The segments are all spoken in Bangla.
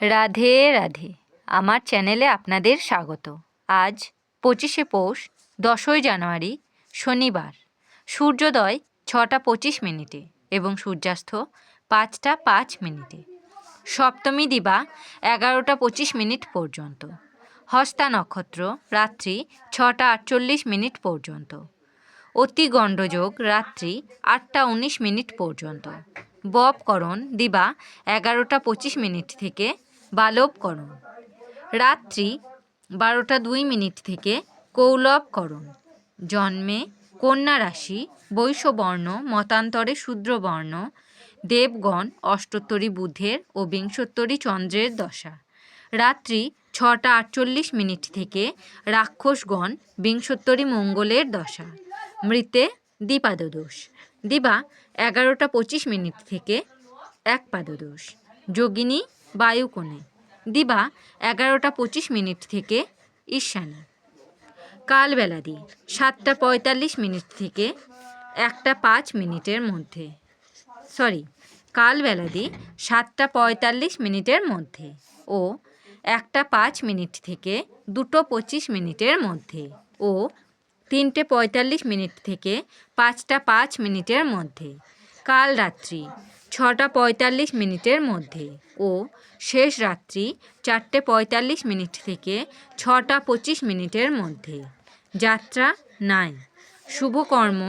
রাধে রাধে। আমার চ্যানেলে আপনাদের স্বাগত। আজ পঁচিশে পৌষ, দশই জানুয়ারি, শনিবার। সূর্যোদয় ছটা পঁচিশ মিনিটে এবং সূর্যাস্ত পাঁচটা পাঁচ মিনিটে। সপ্তমী দিবা এগারোটা পঁচিশ মিনিট পর্যন্ত। হস্তা নক্ষত্র রাত্রি ছটা আটচল্লিশ মিনিট পর্যন্ত। অতি গণ্ডযোগ রাত্রি আটটা উনিশ মিনিট পর্যন্ত। ববকরণ দিবা এগারোটা পঁচিশ মিনিট থেকে বালবকরণ রাত্রি বারোটা দুই মিনিট থেকে কৌলবকরণ জন্মে কন্যা রাশি বৈশ্যবর্ণ মতান্তরে শূদ্রবর্ণ, দেবগণ, অষ্টোত্তরী বুধের ও বিংশোত্তরী চন্দ্রের দশা। রাত্রি ছটা আটচল্লিশ মিনিট থেকে রাক্ষসগণ, বিংশোত্তরী মঙ্গলের দশা। মৃতে দ্বিপাদদোষ। দিবা এগারোটা পঁচিশ মিনিট থেকে এক পাদদোষ যোগিনী বায়ুকোণে। দিবা এগারোটা পঁচিশ মিনিট থেকে ঈশানী। কালবেলাদি সাতটা পঁয়তাল্লিশ মিনিট থেকে একটা পাঁচ মিনিটের মধ্যে। সরি, কালবেলা দি সাতটা পঁয়তাল্লিশ মিনিটের মধ্যে ও একটা পাঁচ মিনিট থেকে দুটো পঁচিশ মিনিটের মধ্যে ও তিনটে পঁয়তাল্লিশ মিনিট থেকে পাঁচটা পাঁচ মিনিটের মধ্যে। কাল রাত্রি ছটা পঁয়তাল্লিশ মিনিটের মধ্যে ও শেষ রাত্রি চারটে পঁয়তাল্লিশ মিনিট থেকে ছটা পঁচিশ মিনিটের মধ্যে। যাত্রা নাই। শুভকর্ম।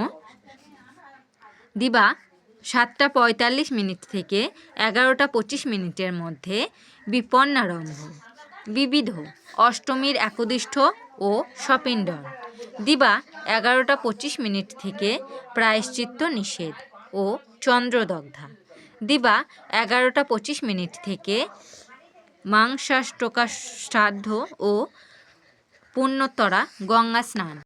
দিবা সাতটা পঁয়তাল্লিশ মিনিট থেকে এগারোটা পঁচিশ মিনিটের মধ্যে বিপন্নারম্ভ। বিবিধ অষ্টমীর একদিষ্ঠ ও সপিণ্ডন দিবা এগারোটা পঁচিশ মিনিট থেকে প্রায়শ্চিত্ত নিষেধ। ও চন্দ্রদগ্ধা। দিবা এগারোটা পঁচিশ মিনিট থেকে মাংসাষ্টকা শ্রাদ্ধ ও পুণ্যতরা গঙ্গা স্নান।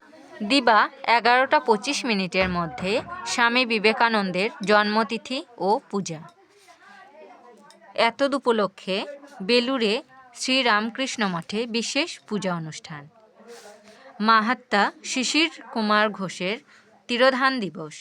দিবা এগারোটা পঁচিশ মিনিটের মধ্যে স্বামী বিবেকানন্দের জন্মতিথি ও পূজা। এতদ উপলক্ষে বেলুড়ে শ্রীরামকৃষ্ণ মঠে বিশেষ পূজা অনুষ্ঠান। মাহাত্মা শিশির কুমার ঘোষের তিরোধান দিবস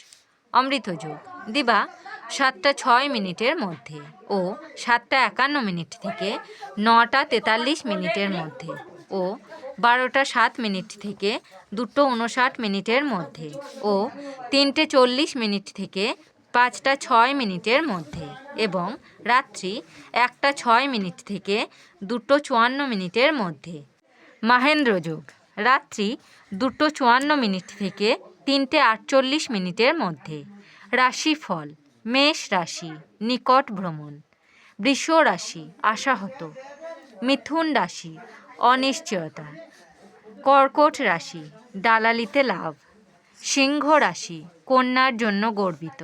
অমৃতযোগ দিবা সাতটা ছয় মিনিটের মধ্যে ও সাতটা একান্ন মিনিট থেকে নটা তেতাল্লিশ মিনিটের মধ্যে ও বারোটা সাত মিনিট থেকে দুটো উনষাট মিনিটের মধ্যে ও তিনটে চল্লিশ মিনিট থেকে পাঁচটা ছয় মিনিটের মধ্যে এবং রাত্রি একটা ছয় মিনিট থেকে দুটো চুয়ান্ন মিনিটের মধ্যে। মাহেন্দ্রযোগ রাত্রি দুটো চুয়ান্ন মিনিট থেকে তিনটে আটচল্লিশ মিনিটের মধ্যে। রাশিফল, মেষ রাশি, নিকট ভ্রমণ, বৃষ রাশি, আশাহত, মিথুন রাশি, অনিশ্চয়তা, কর্কট রাশি, দালালিতে লাভ, সিংহ রাশি, কন্যার জন্য গর্বিত,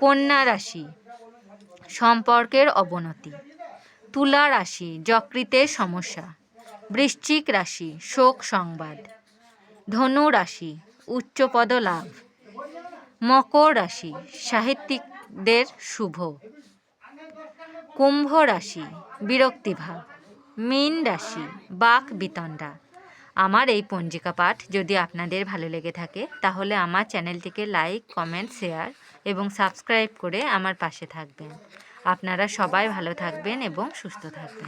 কন্যা রাশি, সম্পর্কের অবনতি, তুলা রাশি, যকৃতের সমস্যা, বৃশ্চিক রাশি, শোক সংবাদ, ধনু রাশি, উচ্চপদ লাভ মকর রাশি, সাহিত্যিকদের শুভ। কুম্ভ রাশি, বিরক্তিভাব। মীন রাশি, বাক বিতণ্ডা। আমার এই পঞ্জিকা পাঠ যদি আপনাদের ভালো লেগে থাকে, তাহলে আমার চ্যানেলটিকে লাইক, কমেন্ট, শেয়ার এবং সাবস্ক্রাইব করে আমার পাশে থাকবেন। আপনারা সবাই ভালো থাকবেন এবং সুস্থ থাকবেন।